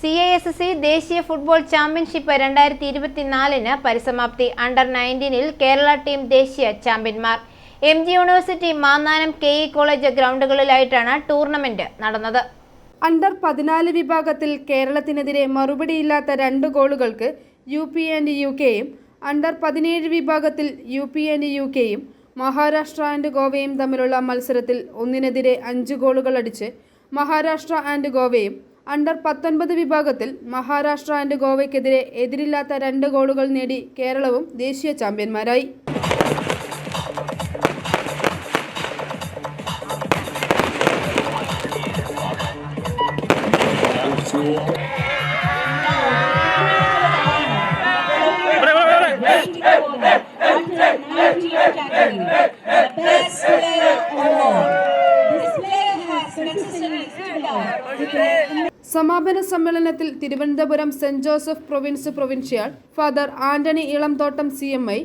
C I S C ദേശീയ football championship രണ്ടായിരത്തി ഇരുപത്തിനാലിന് പരിസമാപ്തി അണ്ടർ നയന്റീനിൽ കേരള ടീം ദേശീയ ചാമ്പ്യന്മാർ. M G university Mannanam K E college ഗ്രൗണ്ടുകളിലായിട്ടാണ് tournament നടന്നത്. അണ്ടർ പതിനാല് വിഭാഗത്തിൽ കേരളത്തിനെതിരെ മറുപടിയില്ലാത്ത രണ്ട് ഗോളുകൾക്ക് യു പി ആൻഡ് യു കെയും അണ്ടർ പതിനേഴ് വിഭാഗത്തിൽ യു പി ആൻഡ് യു കെയും മഹാരാഷ്ട്ര ആൻഡ് ഗോവയും തമ്മിലുള്ള മത്സരത്തിൽ ഒന്നിനെതിരെ അഞ്ച് ഗോളുകൾ അടിച്ച് മഹാരാഷ്ട്ര ആൻഡ് ഗോവയും അണ്ടർ പത്തൊൻപത് വിഭാഗത്തിൽ മഹാരാഷ്ട്ര ആൻഡ് ഗോവയ്ക്കെതിരെ എതിരില്ലാത്ത രണ്ട് ഗോളുകൾ നേടി കേരളവും ദേശീയ ചാമ്പ്യന്മാരായി. സമാപന സമ്മേളനത്തിൽ Thiruvananthapuram Saint Joseph province provincial father Antony Elamthottam C M I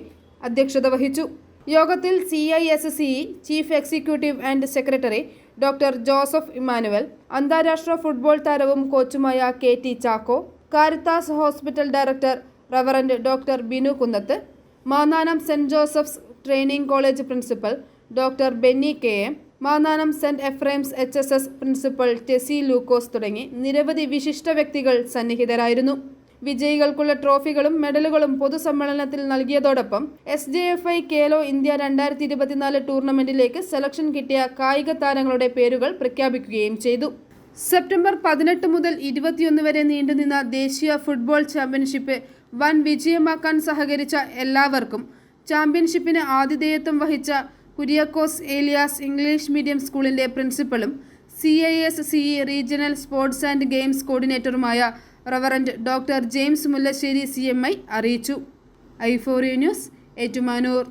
അധ്യക്ഷത വഹിച്ചു. യോഗത്തിൽ C I S C chief executive and secretary doctor Joseph Immanuel അന്താരാഷ്ട്ര ഫുട്ബോൾ താരവും കോച്ചുമായ K T Chacko Caritas hospital director reverend doctor Binu Kunnath Mannanam Saint Joseph's training college principal doctor Benny K M Mannanam Saint Ephrem's H S S principal Tessy Lukose തുടങ്ങി നിരവധി വിശിഷ്ട വ്യക്തികൾ സന്നിഹിതരായിരുന്നു. വിജയികൾക്കുള്ള ട്രോഫികളും മെഡലുകളും പൊതുസമ്മേളനത്തിൽ നൽകിയതോടൊപ്പം S J F I Khelo India രണ്ടായിരത്തി ഇരുപത്തിനാല് ടൂർണമെന്റിലേക്ക് സെലക്ഷൻ കിട്ടിയ കായിക താരങ്ങളുടെ പേരുകൾ പ്രഖ്യാപിക്കുകയും ചെയ്തു. സെപ്റ്റംബർ പതിനെട്ട് മുതൽ ഇരുപത്തിയൊന്ന് വരെ നീണ്ടുനിന്ന ദേശീയ ഫുട്ബോൾ ചാമ്പ്യൻഷിപ്പ് വൻ വിജയമാക്കാൻ സഹകരിച്ച എല്ലാവർക്കും ചാമ്പ്യൻഷിപ്പിന് ആതിഥേയത്വം വഹിച്ച കുര്യാക്കോസ് ഏലിയാസ് ഇംഗ്ലീഷ് മീഡിയം സ്കൂളിന്റെ പ്രിൻസിപ്പളും C I S C E regional sports and games കോർഡിനേറ്ററുമായ reverend doctor James Mullassery C M I അറിയിച്ചു. ഐ ഐഫോറിയ ന്യൂസ് ഏറ്റുമാനൂർ.